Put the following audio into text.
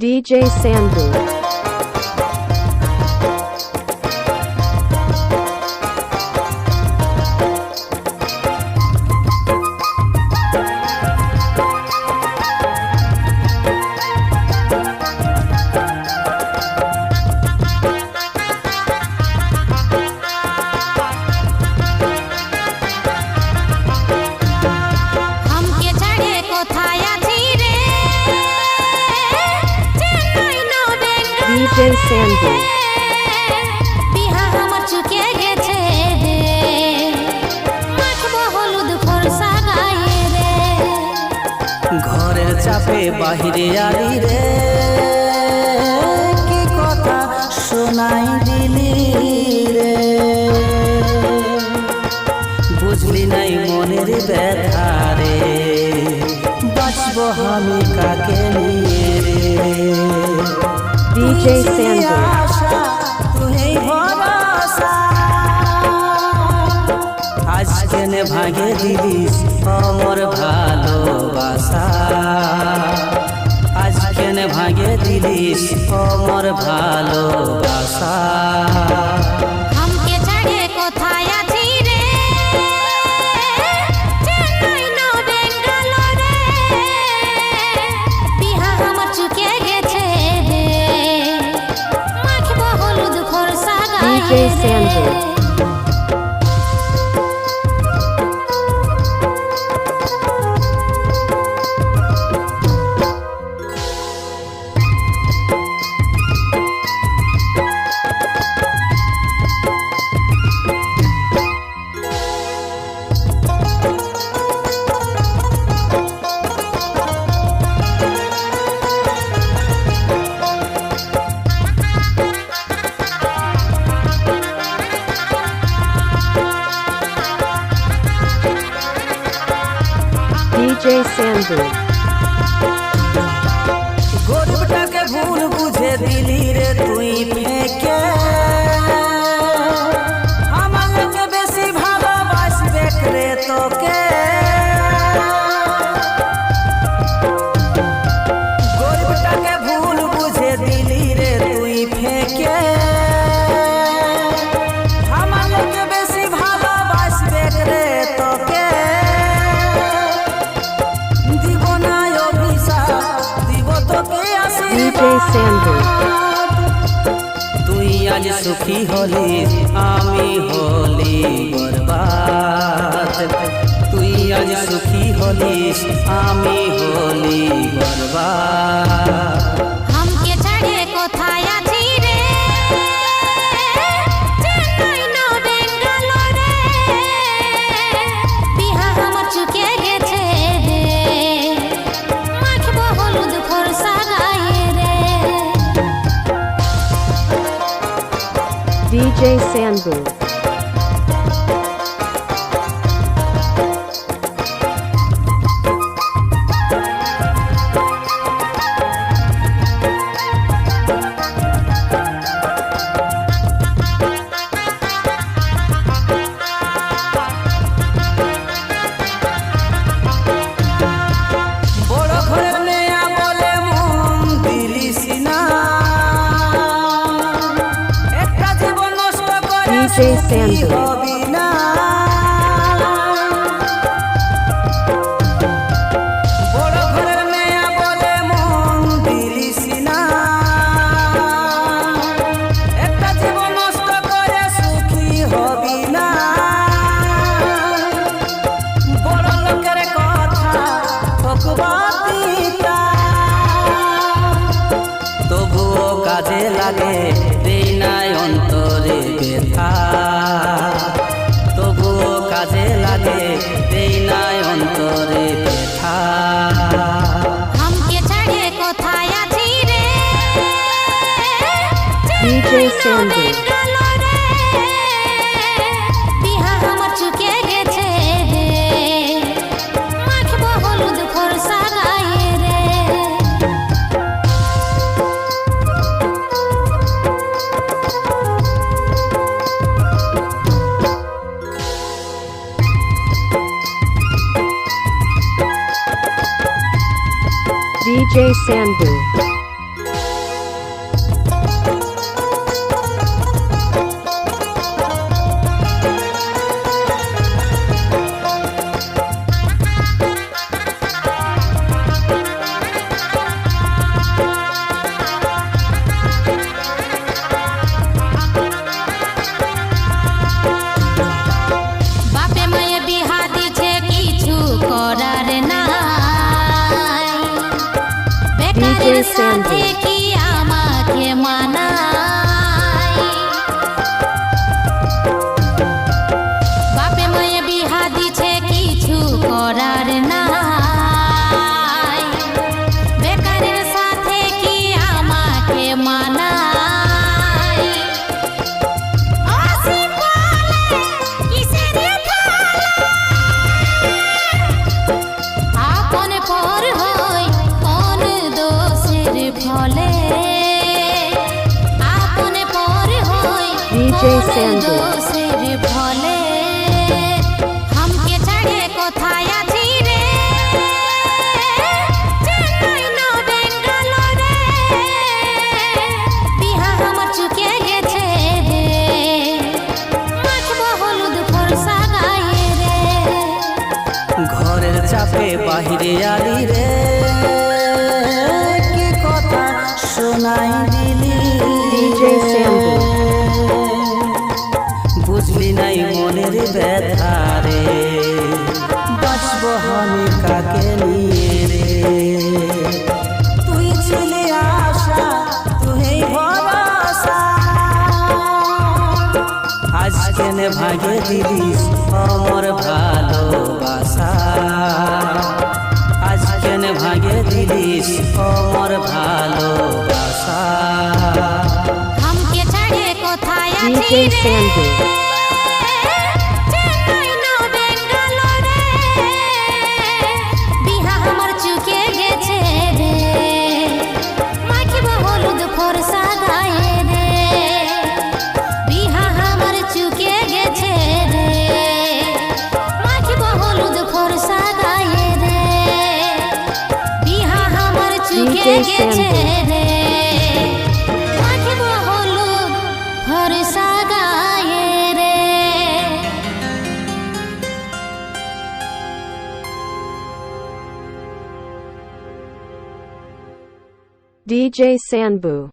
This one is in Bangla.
DJ Sandboot গায়ে রে। ঘরের চাপে বাহিরে আলি রে। কি কথা শোনাই দিলি রে। বুঝলি নাই মনের ব্যথা রে। বাঁচব আমি কাকে নিয়ে রে। DJ ভরসা আজকে নে ভাগে দিদিস অমর ভালোবাসা আজকে নে ভাগে দিদিস অমর ভালোবাসা গায়ে DJ রে Sandhu. গরিবটাকে ভুল বুঝে দিলি রে তুই ফেকে DJ Sandhu. তুই আজ সুখী হলি আমি হলি বরবাদ তুই আজ সুখী হলিস আমি হলি বরবাদ हमके छड़े কোথায় J. Sanbu. করে DJ কাজে লাগে এই নাই অন্তরে ব্যথা। কোথায় আছি রে? Jay Sandhu. বেকারের DJ Sandy. দোষের ফলে হামকে ছাড়ে কোথায় আছি রে? চেন্নাই না বেঙ্গালোরে বিহা আমার চুকে গেছে মাখবো হলুদ ফরসা গায়ে রে। ঘরের চাপে বাহিরে আলি রে। কি কথা শোনাই এনে ভাগে দিদিস অমর ভালোবাসা। আজ কেন ভাগে দিদিস অমর ভালোবাসা। কোথায় আছি রে? DJ Sanbu